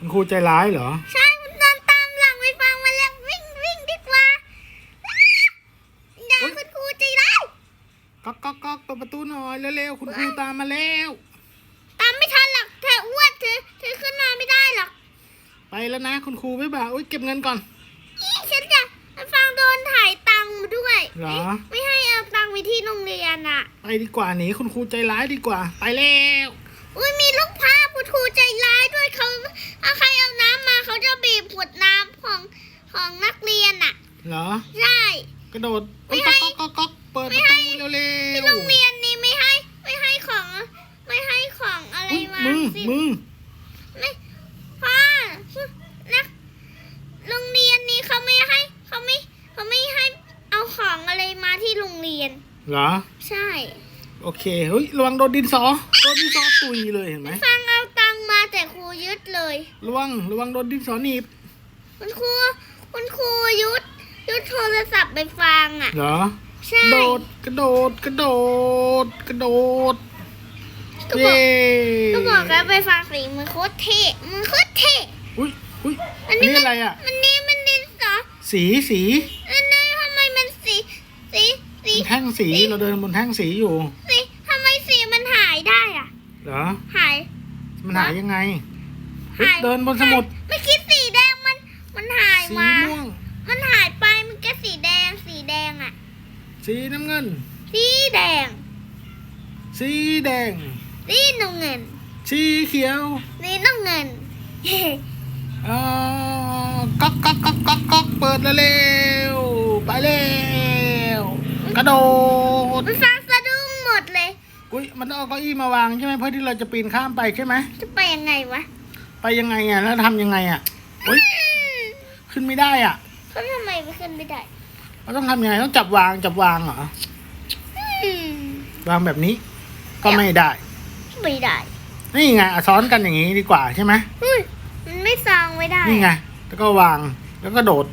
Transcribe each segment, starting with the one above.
คุณครูใจร้ายเหรอ ใช่มันเดินตามหลังไปฟังมาแล้ววิ่งวิ่งดีกว่าอย่าอุ๊ยคุณครูใจร้ายก๊อกก๊อกก๊อกเปิดประตูหน่อยเร็วๆคุณครูตามมาแล้ว ตามไม่ทันหรอกเธออ้วนเธอเธอขึ้นมาไม่ได้หรอกไปแล้วนะคุณครูบ๊ายบายอุ้ยเก็บเงินก่อนอีฉันจะฟังโดนถ่ายตังค์มาด้วยเหรอไม่ไม่ให้เอาตังค์ไปที่โรงเรียนอะไปดีกว่าหนีคุณครูใจร้ายดีกว่า ไปแล้วอุ้ยมีลูกภาพคุณครูใจร้ายด้วยเขา เอาใครเอาน้ำมาเขาจะบีบขวดน้ำของของนักเรียนอะ เหรอ ใช่ กระโดดไม่อุ๊ยให้ก๊อกก๊อกก๊อกเปิดปไม่ระให้ตูเร็วที่โรงเรียนนี้ไม่ให้ ไม่ให้ของ ไม่ให้ของอะไรๆอุ๊ยมามือสิมือไม่พ่อนะโรงเรียนนี้เขาไม่ให้เขาไม่เขาไม่ให้เอาของอะไรมาที่โรงเรียน เหรอ ใช่ โอเคเฮ้ยระวังโดนดินสอโดนดินสอตุยเลยเห็นไหมฟังเอาตังค์มา แต่ครูยึดเลย ระวังระวังโดนดินสอหนีบ คุณครูคุณครูยุดยุดโทรศัพท์ไปฟังอะ เหรอ ใช่ โดดกระโดดกระโดดกระโดดก็บอกเย้ก็บอกแล้วไปฟังสีมือโคตรเท่มือโคตรเท่อุ้ยอุ้ยอัอันนนี้นี้มันอะไรอะ มันนี่มันดินสอสีสีอันนี้ทำไมมันสีสีสีแท่งสีเราเดินบนแท่งสีอยู่ สีทำไมสีมันหายได้อะ เหรอหาย มันหายยังไงเฮ้ยหายเดินบนสมุดเมื่อกี้สีแดงมัน มันหายสีมา ม่วง มันหายไปมันแค่สีแดงสีแดงอะ สีน้ำเงิน สีแดง สีแดง สีน้ำเงิน สีเขียว สีน้ำเงินเย้อ่าก๊อกก๊อกก๊อกก๊อกก๊อกเปิดแล้วเร็วไปเร็วกระโดด มันฟัง อุ้ยมันต้องเอาเก้าอี้มาวางใช่ไหมเพื่อที่เราจะปีนข้ามไปใช่ไหมจะไปยังไงวะไปยังไงอะแล้วทำยังไงอะอุ้ยอืมขึ้นไม่ได้อะเขาทำไมไปขึ้นไม่ได้เราต้องทำยังไงต้องจับวางจับวางเหรออืมวางแบบนี้ ก็ไม่ได้ ไม่ได้นี่ไงอะซ้อนกันอย่างนี้ดีกว่าใช่ไหมอุ้ยมันไม่ซองไม่ได้นี่ไงแล้วก็วางแล้วก็โดด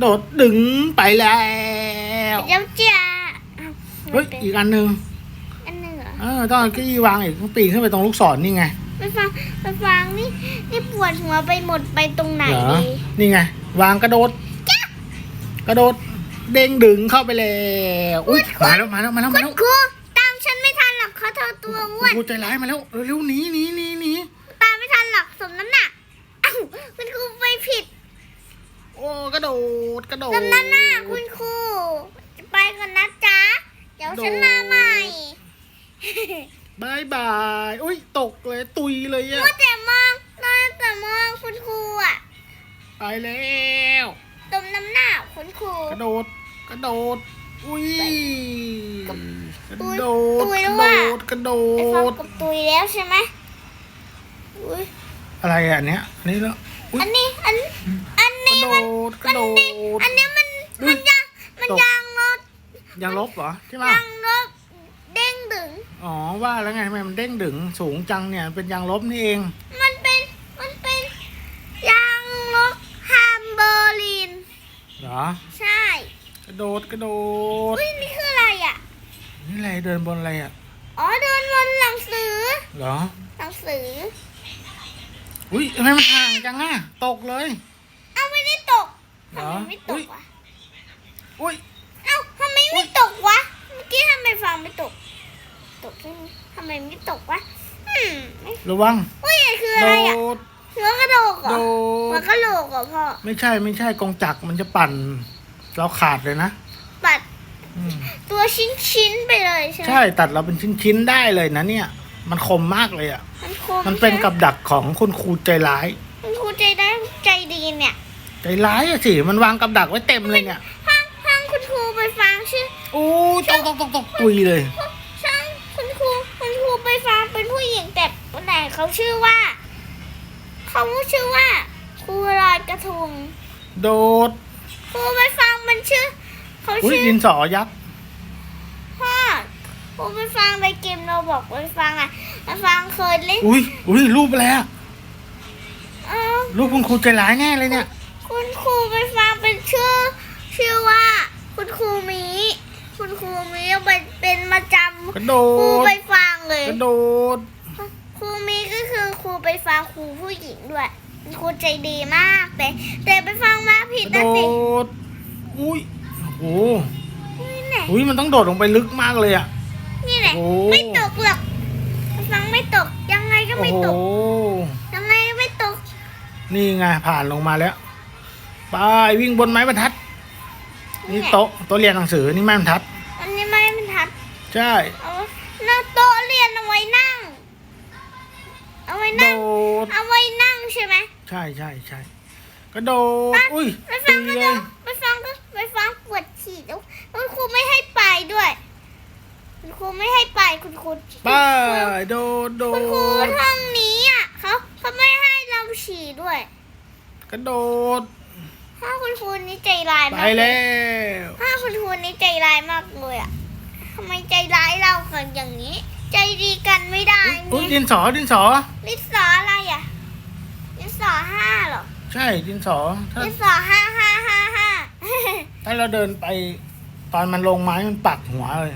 โดดดึงไปแล้วเจ้าจ้าอ้าวเฮ้ยอีกอันหนึ่งอันหนึ่ง เหรอเออต้องเอาเก้าอี้วางอีกต้องปีนขึ้นไปตรงลูกศรนี่ไงไปฟังไปฟังนี่นี่ปวดหัวไปหมดไปตรงไหนเหรอดีนี่ไง วางกระโดด กระโดด เด้งดึงเข้าไปแล้วอุ้ยมาแล้วมาแล้วมาแล้วคุมาณแล้วครูตามฉันไม่ทันหรอกเขาเธอตัวอ้วนครูใจร้ายมาแล้วเร็วๆหนีหนีหนีหนีตามไม่ทันหรอกสมน้ำหนักอ้าวคุณครูไปผิดโอ้กระโดดกระโดด สมน้ำหนักคุณครูจะไปก่อนนะจ๊ะ เดี๋ยวฉันมาใหม่ บายบายอุ้ยตกเลยตุยเลยมัอะวแต่มองนอนแต่มองคุณครูอะไปแล้วสมน้ำหนักคุณครูกระโดดกระโดดอุ้ยกระตุยโดดตุยกแล้ระวโดอะดกระโดไปฟังดกับตุยแล้วใช่ไหมอุ้ยอะไรอะอันเนี้ยอันนี้แล้วอุ๊ยอันนี้อันอันกระนี้โดมันดกระโดดอันนี้มันอุ๊มัยนยังมันตกยังรถยังลบเหรอใช่ไหมยังรถเด้งดึง อ๋อว่าแล้วไงทำไมมันเด้งดึงสูงจังเนี่ยเป็นยางลบนี่เอง มันเป็นมันเป็นยางรถฮามเบอร์ลิน เหรอ ใช่ กระโดดกระโดด อุ้ยนี่คืออะไรอะ นี่อะไรเดินบนอะไรอะ อ๋อเดินบนหนังสือ เหรอ หนังสือ อุ้ยทำไมมันห่างจังอะตกเลย เอ้าไม่ได้ตกเหรทำอไมไม่ตอุ๊กยวะอุ้ย เอ้าทำไมไม่ตกวะ เมื่อกี้ทำไมฟังไม่ตก ตกใช่ไหมทำไมไม่ตกวะอืมไม่ระวังอุ้ยคือโดอะไรอะด หัวกระโดกเหรโดอหัวดกระโหลกเหรอพ่อไม่ใช่ไม่ใช่กงจักรมันจะปั่น เราขาดเลยนะปัดอืมตัวชิ้นชิ้นๆไปเลยใช่ไหมใช่ตัดเราเป็นชิ้นๆได้เลยนะเนี่ย มันคมมากเลยอะ มันคมมันเป็นใช่ไหกับดักของคุณครูใจร้ายคุณครูใจได้ใจดีเนี่ยใจร้ายอะสิมันวางกับดักไว้เต็มเลยเนี่ยห้างห้างคุณครูไปฟังชื่อ โอ้ยตกตกตกตกตุยเลย ช่างคุณครูคุณครูไปฟังเป็นผู้หญิง แต่วันไหนเขาชื่อว่า เขาชื่อว่าครูลอยกระทง โดดครูไปฟังมันชื่อ เขาอุ้ยชื่อดินสอยักษ์พ่อครูไปฟังในเกมเราบอกไปฟังอะไปฟังเคยเล่นอุ้ยอุ้ยรูปอะไรอะเอ้ารูปคุณครูใจร้ายแน่เลยเนี่ยคุณครูไปฟังเป็นชื่อ ชื่อว่า คุณครูหมี คุณครูหมีเอาไปเป็นมาจกระโดำครูดไปฟังเลย กระโดด ครูหมีก็คือครูไปฟังครูผู้หญิงด้วยคุณครูใจดีมาก แต่แต่ไปฟังมาผิดกระนะโดสิด อุ้ย โอ้นี่แหละอุ้ยมันต้องโดดลงไปลึกมากเลยอะ นี่แหละโอ้ ไม่ตกหรอกไปฟังไม่ตกยังไงก็โอ้ไม่โห ตกยังไงก็ไม่ตกนี่ไงผ่านลงมาแล้ว ไปวิ่งบนไม้บรรทัด นี่โต๊ะโต๊ะเรียนหนังสือนี่ไม้บรรทัด อันนี้ไม่มันทัดใช่ เอาแล้วโต๊ะเรียนเอาไว้นั่ง เอาไว้ โดนั่งดเอาไว้นั่งใช่ไหมใช่ใช่ใช่กระโดด อุ้ยไปฟัตุงยก็เลเดี๋ยวยไปฟังก็ไปฟังปวดฉี่แล้วคุณครูไม่ให้ไปด้วย คุณครูไม่ให้ไปคุณครูไปโดดโดคุณครูดห้องนี้อะเขาเขาไม่ให้เราฉี่ด้วยกระโดดถ้าคุณครูนี่ใจร้ายไปมากเลยแล้วถ้าคุณครูนี่ใจร้ายมากเลยอะทำไมใจร้ายเรากันอย่างนี้ ใจดีกันไม่ได้อุ้ยเนี่ยดินสอดินสอ ลิสออะไรอะลิสอห้าเหรอใช่ดินสอถ้าลิสอห้าห้าห้าห้า ถ้าเราเดินไปตอนมันลงไม้มันปักหัวเลย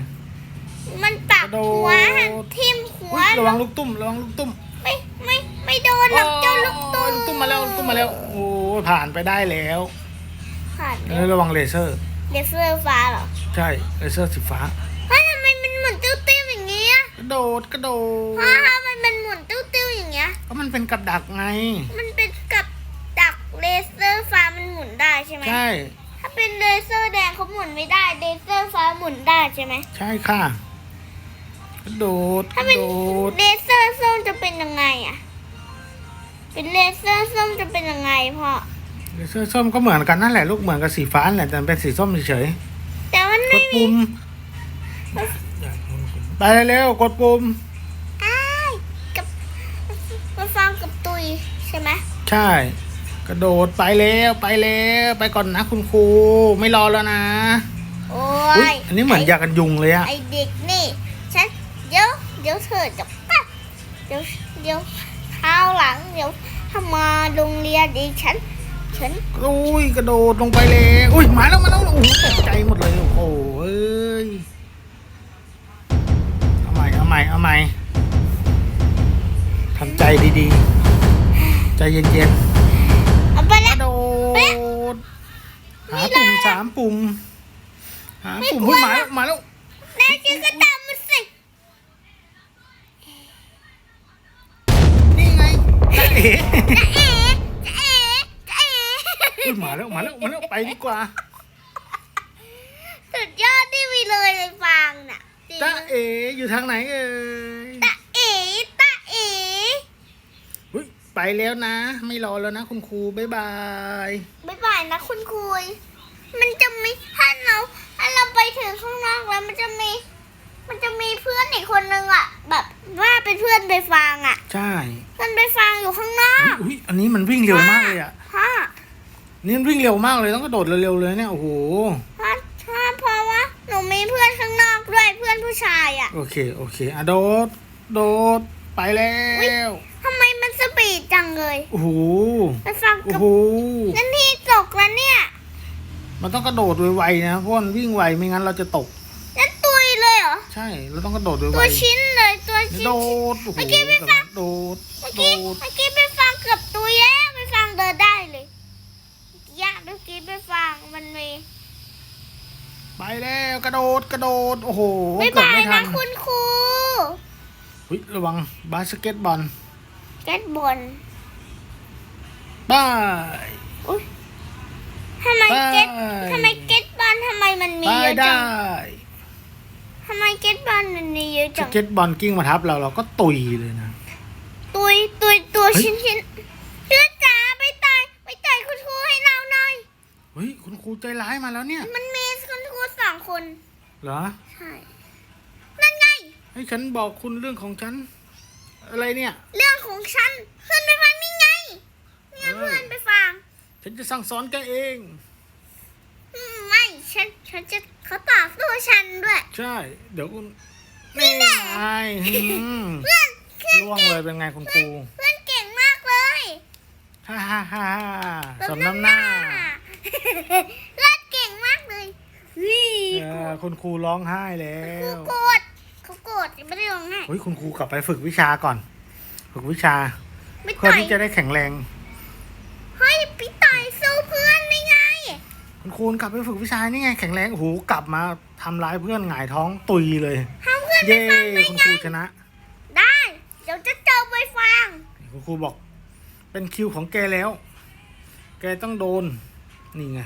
มันปักกระโดดหัวหันทิ่มหัวอุ๊ยระวังลูกตุ้มระวังลูกตุ้มไม่ไม่ไม่โดนหรอกเจ้าลูกตุ้มลูกตุ้มมาแล้วลูกตุ้มมาแล้ว โอ้ยผ่านไปได้แล้วผ่านเออระวังเลเซอร์เดฟเฟอร์ฟ้าเหรอ ใช่เลเซอร์สีฟ้า โดดกระโดพ่อดทำไมมันหมุนติ้วติ้วๆอย่างเงี้ย ก็มันเป็นกับดักไง มันเป็นกับดักเลเซอร์ฟ้ามันหมุนได้ใช่ไหมใช่ ถ้าเป็นเลเซอร์แดงเขาหมุนไม่ได้เลเซอร์ฟ้าหมุนได้ใช่ไหมใช่ค่ะ กระโดดกถ้าระเป็นโดดเลเซอร์ส้มจะเป็นยังไงอะเป็นเลเซอร์ส้มจะเป็นยังไงพ่อ เลเซอร์ส้มก็เหมือนกันนั่นแหละลูกเหมือนกับสีฟ้าแหละแต่มันเป็นสีส้มเฉยแต่มันๆกไม่ดมีปุ่ม ไปเร็วๆกดปุ่มอ้ายกับมาฟังกับตุยใช่ไหมใช่ กระโดดไปแล้วไปแล้วไปก่อนนะคุณครูไม่รอแล้วนะโอ้อุ๊ยยอันนี้เหมือนยากันยุงเลยอะไอเด็กนี่ฉันเดี๋ยวเดี๋ยวเธอจะปั๊บเดี๋ยวเดี๋ยวเท้าหลังเดี๋ยวถ้ามาโรงเรียนดิฉัน ฉันอุ้ยกระโดดลงไปเลยอุ้ยมาแล้วมาแล้วโอ้โหตกใจหมดเลยโอ้โหเอ้ยเอา ใหม่เอาใหม่ เอาใหม่ทำใจดีๆ ใจเย็นเอาไปๆกแล้วระโดดหาปุ่มสามปุ่ม หาปุ่มหุ้ยมาแล้วมาแล้วแน่จริงก็ตามมาสิ นี่ไงจ้าเอ๋จะเอ๋จะเอ๋จะเอ๋อุ้ยมาแล้วมาแล้วมาแล้วไปดีกว่า สุดยอดที่มีเลยเลยฟังน่ะจริงจ้า เอ๋อยู่ทางไหนเอ่ยตาเอ๋ตาเอ๋อุ้ยไปแล้วนะ ไม่รอแล้วนะคุณครูบ๊ายบายบ๊ายบายนะคุณคุยมันจะมีถ้าเราถ้าเราไปถึงข้างนอกแล้วมันจะมี มันจะมีเพื่อนอีกคนนึงอะ แบบว่าเป็นเพื่อนไปฟังอะ ใช่เพื่อนไปฟังอยู่ข้างนอกอุ้ยอันนี้มันวิ่งเร็วมากเลยอะพ่อนี่มันวิ่งเร็วมากเลยต้องกระโดดเร็วๆเลยเนี่ยโอ้โหพ่อพ่อเพราะว่าหนูมีเพื่อน ผู้ชายอะ โอเค โอเคอะโดด โดด ไปแล้วทำไมมันสปีดจังเลย โอ้โหไปฟังโอ้กับโห นั่นที่ตกแล้วเนี่ยมันต้องกระโดดไวๆนะ เพราะมันวิ่งไว ไม่งั้นเราจะตก นั่นตุยเลยเหรอ ใช่ เราต้องกระโดดไวตัวๆชิ้นเลยตัวชิ้น โดด โอ้โหเมื่อกี้ไม่ฟัง โดด เมื่อโดกี้ด เมื่อกี้ไปฟังเกือบตุยแล้วไปฟังเดินได้เลยยะเมื่อกี้ไปฟังมันมี ไปแล้วกระโดดกระโดดโอ้โหบ๊ายเกิดบายไม่ทันะนคุณครูอุ๊ยระวังบาสเกตบอลแก๊สบนบายทำไมเก็ตไปทำไมเก็ตบอลทำไมมันมีไปเยอะจัได้งทำไมเก็ตบอลมันมีเยอะสจังเก็ตบอลกิ้งมาทับเราเราก็ตุยเลยนะ ตุยตุยตัวเฮ้ย ชิ้นชิ้นเลือดจ๋าไปต่อยไปต่อยคุณครูให้เราหน่อย เฮ้ยคุณครูใจร้ายมาแล้วเนี่ย มันมีคุณครูส องคน เหรอ ใช่ นั่นไง ให้ฉันบอกคุณเรื่องของฉัน อะไรเนี่ย เรื่องของฉันเพื่อนไปฟังนี่ไงเนี่ยเออเพื่อนไปฟัง ฉันจะสั่งสอนแกเองอืมไม่ ฉัน ฉันจะเขาตอบตัวฉันด้วย ใช่ เดี๋ยวคุณนี่ไงอืมเพื่อนเพื่อนล่วงเก่งเลยเป็นไงคุณครู เพื่อนเก่งมากเลย ฮ่าฮ่าฮ่าฮ่าสมน้ำหน้า เคุณครูร้องไห้แล้วครูโกรธเขาโกรธไม่ได้ร้องไห้เฮ้ยคุณครูกลับไปฝึกวิชาก่อน ฝึกวิชาเพื่อที่จะได้แข็งแรง เฮ้ยพี่ต่อยสู้เพื่อนได้ไง คุณครูกลับไปฝึกวิชานี่ไงแข็งแรงโอ้โหกลับมาทำร้ายเพื่อนหงายท้องตุยเลยเพื่ย้คุณครูชนะได้ เดี๋ยวจะเจอไปฟัง คุณครูบอก เป็นคิวของแกแล้ว แกต้องโดน นี่ไง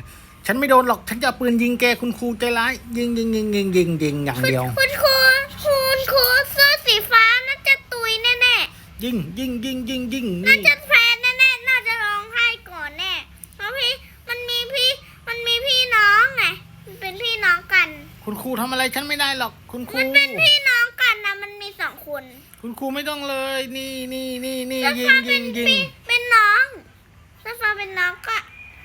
ฉันไม่โดนหรอก ฉันจะเอาปืนยิงแกคุณครูใจร้าย ยิงยิงยิงยิงยิงยิงอย่างคุณเดียว คุณครูคุณครูเสื้อสีฟ้าน่าจะตุยแน่ยิงยิงยิงยิงยิงๆน่านี่จะแพ้แน่ๆน่าจะร้องไห้ก่อนแน่เพราะพี่มันมีพี่มันมีพี่น้องไงมันเป็นพี่น้องกัน คุณครูทำอะไรฉันไม่ได้หรอก คุณครู มันเป็นพี่น้องกันนะมันมีสองคน คุณครูไม่ต้องเลย นี่นี่นี่นี่เสื้อยิงฟ้ายิเป็นงยิงพี่เป็นน้องเสื้อฟ้าเป็นน้องก็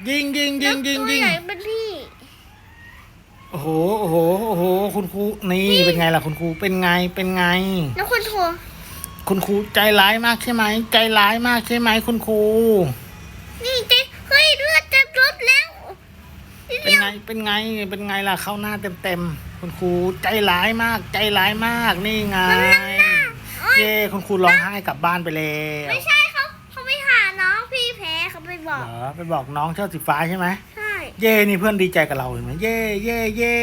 ยิงยิงยิงยิงแล้วตัวยิงใหญ่เป็นพี่ โอ้โหโอ้โหโอ้โห คุณครูนี่เป็นไงล่ะคุณครูเป็นไงเป็นไง แล้วคุณครูคุณครูใจร้ายมากใช่ไหม ใจร้ายมากใช่ไหมคุณครูนี่เจ๊เฮ้ยเลือดจะลดแล้วนิดเป็นเดียวไงเป็นไงเป็นไงล่ะเข้าหน้าเต็มๆคุณครูใจร้ายมาก ใจร้ายมากนี่ไงโอ๊ยเย้คุณครูร้องไห้กลับบ้านไปแล้วไม่ใช่ บอก เหรอไปบอกน้องเชือกสีฟ้าใช่ไหม ใช่ เย้นี่เพื่อนดีใจกับเราเห็นไหมเย้เย้เย้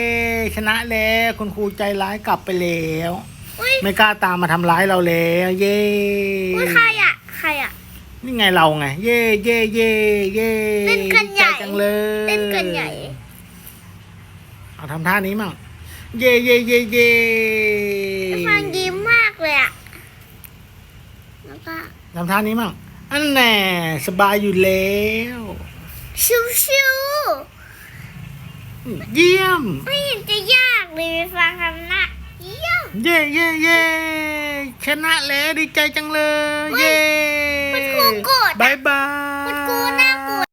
ชนะแล้วคุณครูใจร้ายกลับไปแล้ว อุ้ยไม่กล้าตามมาทำร้ายเราแล้ว เย้อุ้ยใครอะ ใครอะ นี่ไงเราไง เย้เย้เย้เย้เล่นกันใหญ่ดีใจจังเลยเล่นกันใหญ่ เอาทำท่านี้มั่งเย่เย่เย่เย่ไปฟังยิ้มมากเลยอะ แล้วก็ทำท่านี้มั่ง อันแน่สบายอยู่แล้ว ชิวชิวเยี่ยมๆไม่เห็นจะยากเลยไปฟังคำหน้าเยี่ยม เย่เย่เย่ชนะแล้วดีใจจังเลย เย่คุณครูโกรธอะ บายบาย